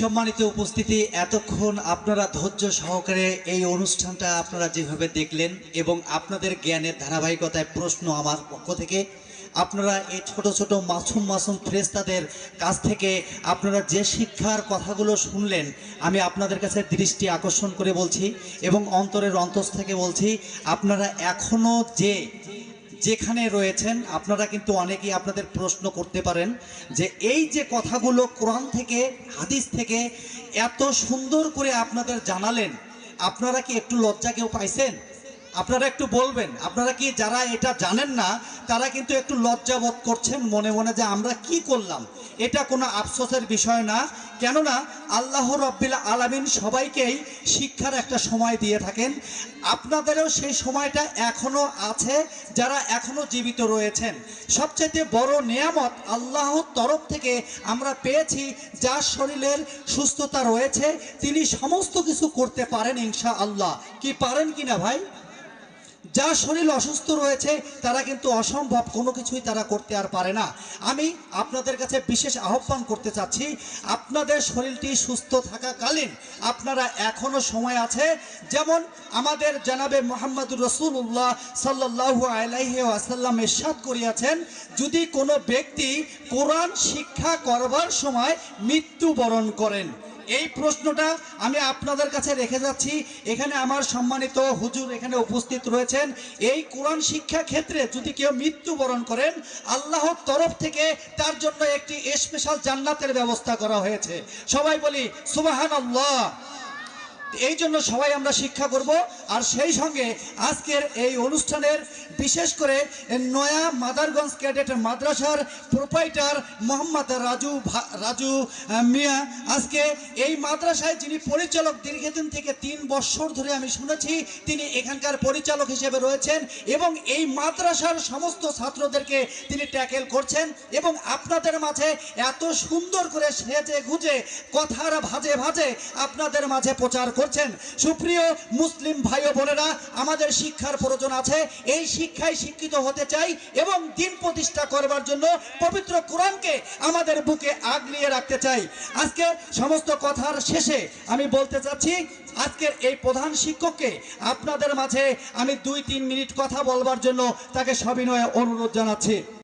সম্মানিত উপস্থিতি, এতক্ষণ আপনারা ধৈর্য সহকারে এই অনুষ্ঠানটা আপনারা যেভাবে দেখলেন এবং আপনাদের জ্ঞানের ধারাবাহিকতায় প্রশ্ন আমার পক্ষ থেকে, আপনারা এই ছোট ছোট মাসুম মাসুম ফ্রেস্তাদের কাছ থেকে আপনারা যে শিক্ষার কথাগুলো শুনলেন, আমি আপনাদের কাছে দৃষ্টি আকর্ষণ করে বলছি এবং অন্তরের অন্তস থেকে বলছি, আপনারা এখনও যে যেখানে রয়েছেন, আপনারা কিন্তু অনেকেই আপনাদের প্রশ্ন করতে পারেন যে এই যে কথাগুলো কোরআন থেকে, হাদিস থেকে এত সুন্দর করে আপনাদের জানালেন, আপনারা কি একটু লজ্জা কেউ পাইছেন? আপনারা একটু বলবেন, আপনারা কি যারা এটা জানেন না, তারা কিন্তু একটু লজ্জাবোধ করছেন মনে মনে যে আমরা কি করলাম? এটা কোনো আফসোসের বিষয় না কেননা আল্লাহ রব্বিল আলামিন সবাইকেই শিক্ষার একটা সময় দিয়ে থাকেন। আপনাদেরও সেই সময়টা এখনও আছে যারা এখনও জীবিত রয়েছেন। সবচেয়ে বড় নিয়ামত আল্লাহর তরফ থেকে আমরা পেয়েছি, যার শরীরের সুস্থতা রয়েছে, তিনি সমস্ত কিছু করতে পারেন ইনশা আল্লাহ কি পারেন কিনা ভাই? যার শরীর অসুস্থ রয়েছে, তারা কিন্তু অসম্ভব কোনো কিছুই তারা করতে আর পারে না। আমি আপনাদের কাছে বিশেষ আহ্বান করতে চাচ্ছি, আপনাদের শরীরটি সুস্থ থাকাকালীন আপনারা এখনও সময় আছে, যেমন আমাদের জানাবে মোহাম্মদুর রসুল্লাহ সাল্লাহু আলাইহি আসাল্লাম এরশাদ করিয়াছেন, যদি কোনো ব্যক্তি কোরআন শিক্ষা করবার সময় মৃত্যুবরণ করেন এই প্রশ্নটা আমি আপনাদের কাছে রেখে যাচ্ছি। এখানে আমার সম্মানিত হুজুর এখানে উপস্থিত রয়েছেন। এই কোরআন শিক্ষা ক্ষেত্রে যদি কেউ মৃত্যুবরণ করেন, আল্লাহর তরফ থেকে তার জন্য একটি স্পেশাল জান্নাতের ব্যবস্থা করা হয়েছে। সবাই বলি সুবাহান আল্লাহ এই জন্য সবাই আমরা শিক্ষা করব। আর সেই সঙ্গে আজকের এই অনুষ্ঠানের বিশেষ করে নয়া মাদারগঞ্জ ক্যাডেট মাদ্রাসার প্রোপাইটার মোহাম্মদ রাজু রাজু মিয়া। আজকে এই মাদ্রাসায় যিনি পরিচালক দীর্ঘদিন থেকে তিন বছর ধরে আমি শুনেছি, তিনি এখানকার পরিচালক হিসেবে রয়েছেন এবং এই মাদ্রাসার সমস্ত ছাত্রদেরকে তিনি ট্যাকেল করছেন এবং আপনাদের মাঝে এত সুন্দর করে সেজে গুজে কথার ভাজে ভাজে আপনাদের মাঝে প্রচার করছেন। সুপ্রিয় মুসলিম ভাই ও বোনেরা, আমাদের শিক্ষার প্রয়োজন আছে। এই শিক্ষায় শিক্ষিত হতে চাই এবং দিন প্রতিষ্ঠা করবার জন্য পবিত্র কোরআনকে আমাদের বুকে আগলিয়ে রাখতে চাই। আজকে সমস্ত কথার শেষে আমি বলতে চাচ্ছি, আজকের এই প্রধান শিক্ষককে আপনাদের মাঝে আমি দুই তিন মিনিট কথা বলবার জন্য তাকে সবিনয়ে অনুরোধ জানাচ্ছি।